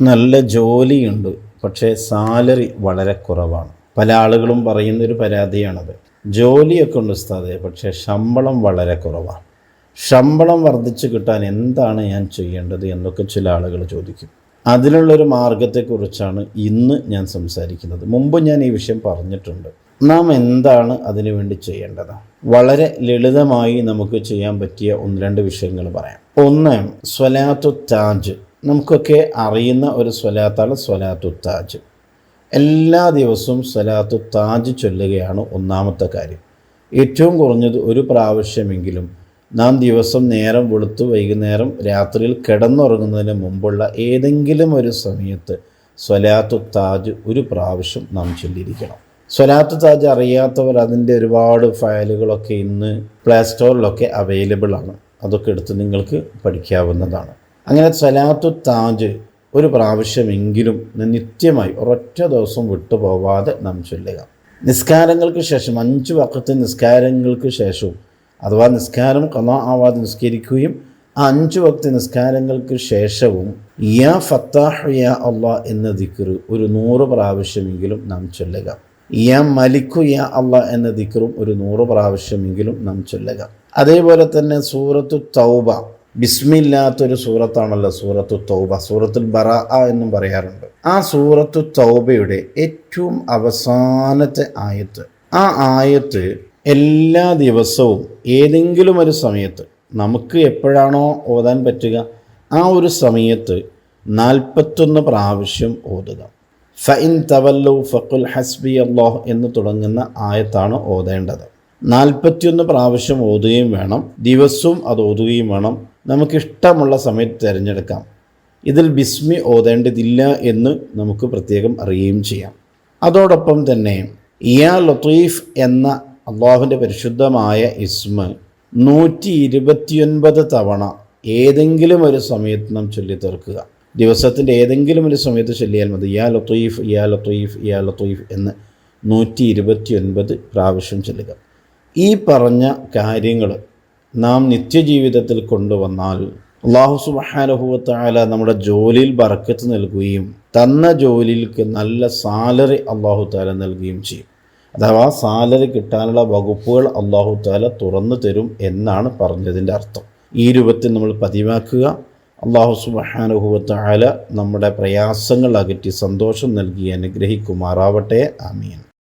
നല്ല ജോലിയുണ്ട് പക്ഷേ സാലറി വളരെ കുറവാണ്. പല ആളുകളും പറയുന്ന ഒരു പരാതിയാണത്. ജോലിയൊക്കെ ഉണ്ട് ഉസ്താദേ പക്ഷേ ശമ്പളം വളരെ കുറവാണ്. ശമ്പളം വർദ്ധിച്ചു കിട്ടാൻ എന്താണ് ഞാൻ ചെയ്യേണ്ടത് എന്നൊക്കെ ചില ആളുകൾ ചോദിക്കും. അതിനുള്ളൊരു മാർഗത്തെക്കുറിച്ചാണ് ഇന്ന് ഞാൻ സംസാരിക്കുന്നത്. മുമ്പ് ഞാൻ ഈ വിഷയം പറഞ്ഞിട്ടുണ്ട്. നാം എന്താണ് അതിനു വേണ്ടി ചെയ്യേണ്ടത്? വളരെ ലളിതമായി നമുക്ക് ചെയ്യാൻ പറ്റിയ ഒന്ന് രണ്ട് വിഷയങ്ങൾ പറയാം. ഒന്ന് സ്വലാത്തു താജ്. നമുക്കൊക്കെ അറിയുന്ന ഒരു സ്വലാത്താണ് സ്വലാത്തു താജ്. എല്ലാ ദിവസവും സ്വലാത്തു താജ് ചൊല്ലുകയാണ് ഒന്നാമത്തെ കാര്യം. ഏറ്റവും കുറഞ്ഞത് ഒരു പ്രാവശ്യമെങ്കിലും നാം ദിവസം നേരം വെളുത്തു വൈകുന്നേരം രാത്രിയിൽ കിടന്നുറങ്ങുന്നതിന് മുമ്പുള്ള ഏതെങ്കിലും ഒരു സമയത്ത് സ്വലാത്തു താജ് ഒരു പ്രാവശ്യം നാം ചൊല്ലിയിരിക്കണം. സ്വലാത്തു താജ് അറിയാത്തവർ അതിന്റെ ഒരുപാട് ഫയലുകളൊക്കെ ഇന്ന് പ്ലേ സ്റ്റോറിലൊക്കെ അവൈലബിൾ ആണ്. അതൊക്കെ എടുത്ത് നിങ്ങൾക്ക് പഠിക്കാവുന്നതാണ്. അങ്ങനെ സ്വലാത്തു താജ് ഒരു പ്രാവശ്യമെങ്കിലും നിത്യമായി ഒരൊറ്റ ദിവസം വിട്ടുപോവാതെ നാം ചൊല്ലുക. നിസ്കാരങ്ങൾക്ക് ശേഷം അഞ്ച് വക്കത്തെ നിസ്കാരങ്ങൾക്ക് ശേഷവും അഥവാ നിസ്കാരം കലാ ആവാതെ നിസ്കരിക്കുകയും ആ അഞ്ച് വക്ത നിസ്കാരങ്ങൾക്ക് ശേഷവും യാ ഫത്താഹ് യാ അള്ളാ എന്ന ദിക്കർ ഒരു നൂറ് പ്രാവശ്യമെങ്കിലും നാം ചൊല്ലുക. യാ മലിക്കു യാ അള്ള എന്ന ദിക്റും ഒരു നൂറ് പ്രാവശ്യമെങ്കിലും നാം ചൊല്ലുക. അതേപോലെ തന്നെ സൂറത്തു തൗബ ബിസ്മില്ലാത്തൊരു സൂറത്താണല്ലോ സൂറത്തു തൗബ സൂറത്തുൽ ബറ എന്നും പറയാറുണ്ട്. ആ സൂറത്തു തൗബയുടെ ഏറ്റവും അവസാനത്തെ ആയത്ത് ആ ആയത്ത് എല്ലാ ദിവസവും ഏതെങ്കിലും ഒരു സമയത്ത് നമുക്ക് എപ്പോഴാണോ ഓതാൻ പറ്റുക ആ ഒരു സമയത്ത് നാൽപ്പത്തൊന്ന് പ്രാവശ്യം ഓതുക. ഫൈൻ തവല്ലു ഫക്കുൽ ഹസ്ബി അള്ളാഹ് എന്ന് തുടങ്ങുന്ന ആയത്താണ് ഓതേണ്ടത്. നാൽപ്പത്തിയൊന്ന് പ്രാവശ്യം ഓതുകയും വേണം ദിവസവും അത് ഓതുകയും വേണം. നമുക്കിഷ്ടമുള്ള സമയത്ത് തിരഞ്ഞെടുക്കാം. ഇതിൽ ബിസ്മി ഓതേണ്ടതില്ല എന്ന് നമുക്ക് പ്രത്യേകം അറിയുകയും ചെയ്യാം. അതോടൊപ്പം തന്നെ ഇയാ ലത്തീഫ് എന്ന അള്ളാഹുവിന്റെ പരിശുദ്ധമായ ഇസ്മ നൂറ്റി ഇരുപത്തിയൊൻപത് തവണ ഏതെങ്കിലും ഒരു സമയത്ത് നാം ചൊല്ലി തീർക്കുക ദിവസത്തിന്റെ ഏതെങ്കിലും ഒരു സമയത്ത് ചൊല്ലിയാൽ മതി. യാ ലത്തീഫ് യാ ലത്തീഫ് യാ ലത്തീഫ് എന്ന് നൂറ്റി ഇരുപത്തി ഒൻപത് പ്രാവശ്യം ചൊല്ലുക. ഈ പറഞ്ഞ കാര്യങ്ങൾ നാം നിത്യജീവിതത്തിൽ കൊണ്ടുവന്നാൽ അള്ളാഹു സുബഹാനുഭവത്തായ നമ്മുടെ ജോലിയിൽ ബറക്കത്ത് നൽകുകയും തന്ന ജോലിക്ക് നല്ല സാലറി അള്ളാഹു താല നൽകുകയും ചെയ്യും. അഥവാ സാലറി കിട്ടാനുള്ള വകുപ്പുകൾ അള്ളാഹു താല തുറന്നു തരും എന്നാണ് പറഞ്ഞതിന്റെ അർത്ഥം. ഈ രൂപത്തിൽ നമ്മൾ പതിവാക്കുക. അള്ളാഹു സുബഹാനുഭവത്തായ നമ്മുടെ പ്രയാസങ്ങൾ അകറ്റി സന്തോഷം നൽകി അനുഗ്രഹിക്കുമാറാവട്ടെ. ആമീൻ.